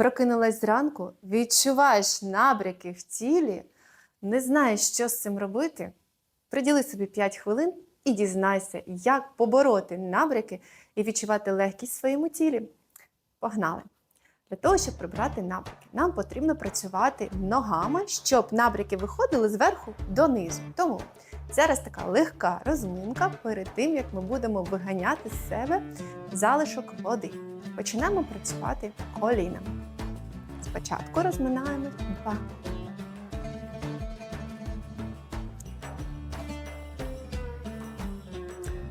Прокинулась зранку, відчуваєш набряки в тілі, не знаєш, що з цим робити. Приділи собі 5 хвилин і дізнайся, як побороти набряки і відчувати легкість в своєму тілі. Погнали! Для того, щоб прибрати набряки, нам потрібно працювати ногами, щоб набряки виходили зверху донизу. Тому зараз така легка розминка перед тим, як ми будемо виганяти з себе залишок води. Починаємо працювати колінами. Спочатку розминаємо два.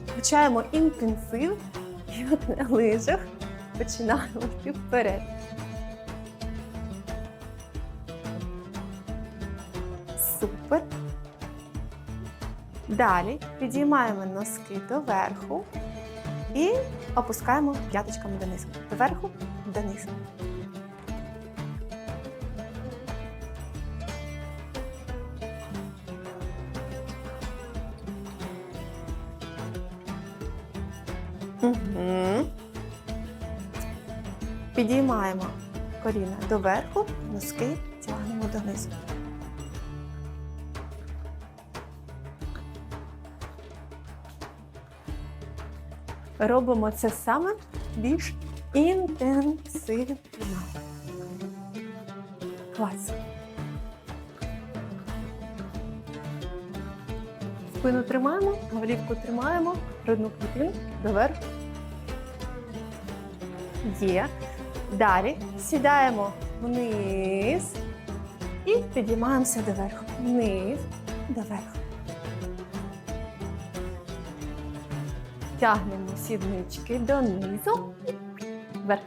Включаємо інтенсив і от на лижах починаємо йти вперед. Супер. Далі підіймаємо носки доверху і опускаємо п'яточками донизу. Доверху, донизу. Угу. Підіймаємо коліна доверху, носки тягнемо донизу. Робимо це саме більш інтенсивно. Клас. Спину тримаємо, голівку тримаємо, грудну клітину доверху. Є. Далі сідаємо вниз і підіймаємося доверху. Вниз, доверху. Тягнемо сіднички донизу вверх.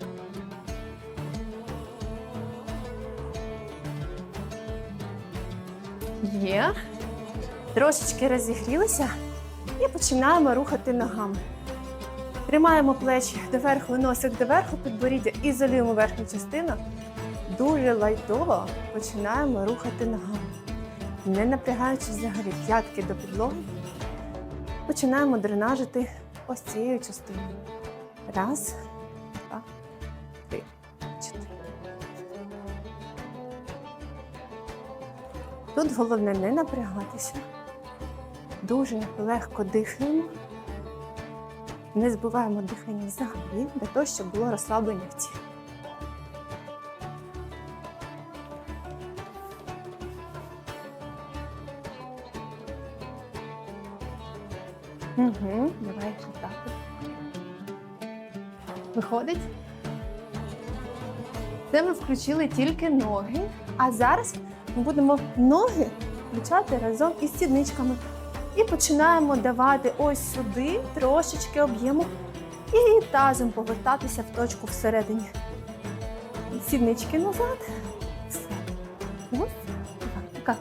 Є. Трошечки розігрілися і починаємо рухати ногами. Тримаємо плечі доверху, носик доверху, підборіддя, ізолюємо верхню частину. Дуже лайтово починаємо рухати ногами. Не напрягаючи взагалі п'ятки до підлоги, починаємо дренажити ось цією частиною. Раз, два, три, чотири. Тут головне не напрягатися. Дуже легко дихаємо. Не збиваємо дихання взагалі для того, щоб було розслаблення в тілі. Угу, давай ще так. Виходить? Це ми включили тільки ноги, а зараз ми будемо ноги включати разом із сідничками. І починаємо давати ось сюди трошечки об'єму і тазом повертатися в точку всередині. Сіднички назад. Ось така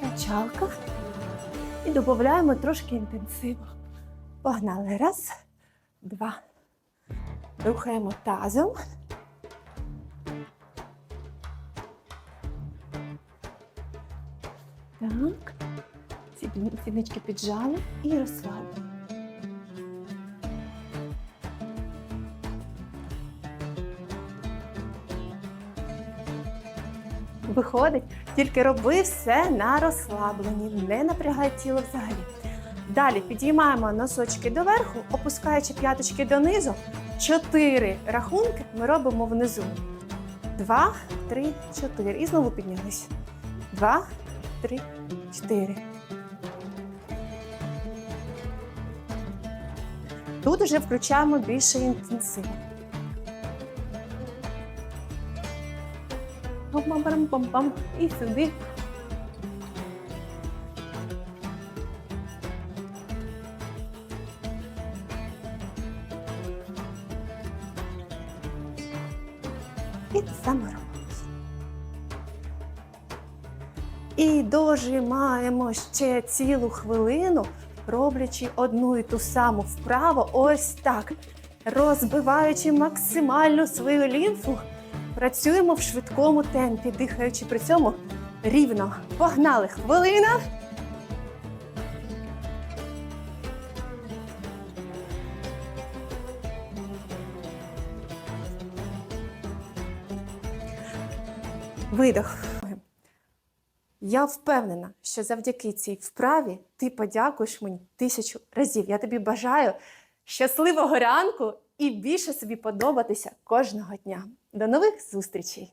качалка. І додаємо трошки інтенсиву. Погнали. Раз, два. Рухаємо тазом. Так. Сіднички піджали і розслабили. Виходить, тільки роби все на розслабленні, не напрягай тіло взагалі. Далі підіймаємо носочки доверху, опускаючи п'яточки донизу. Чотири рахунки ми робимо внизу. Два, три, чотири. І знову піднялись. Два, три, чотири. Тут вже включаємо більше інтенсиву. Пам-пам-пам-пам-пам. І сюди. І робимо. І дожимаємо ще цілу хвилину, роблячи одну і ту саму вправу, ось так. Розбиваючи максимально свою лімфу, працюємо в швидкому темпі, дихаючи при цьому рівно. Погнали! Хвилина. Видох. Я впевнена, що завдяки цій вправі ти подякуєш мені тисячу разів. Я тобі бажаю щасливого ранку і більше собі подобатися кожного дня. До нових зустрічей!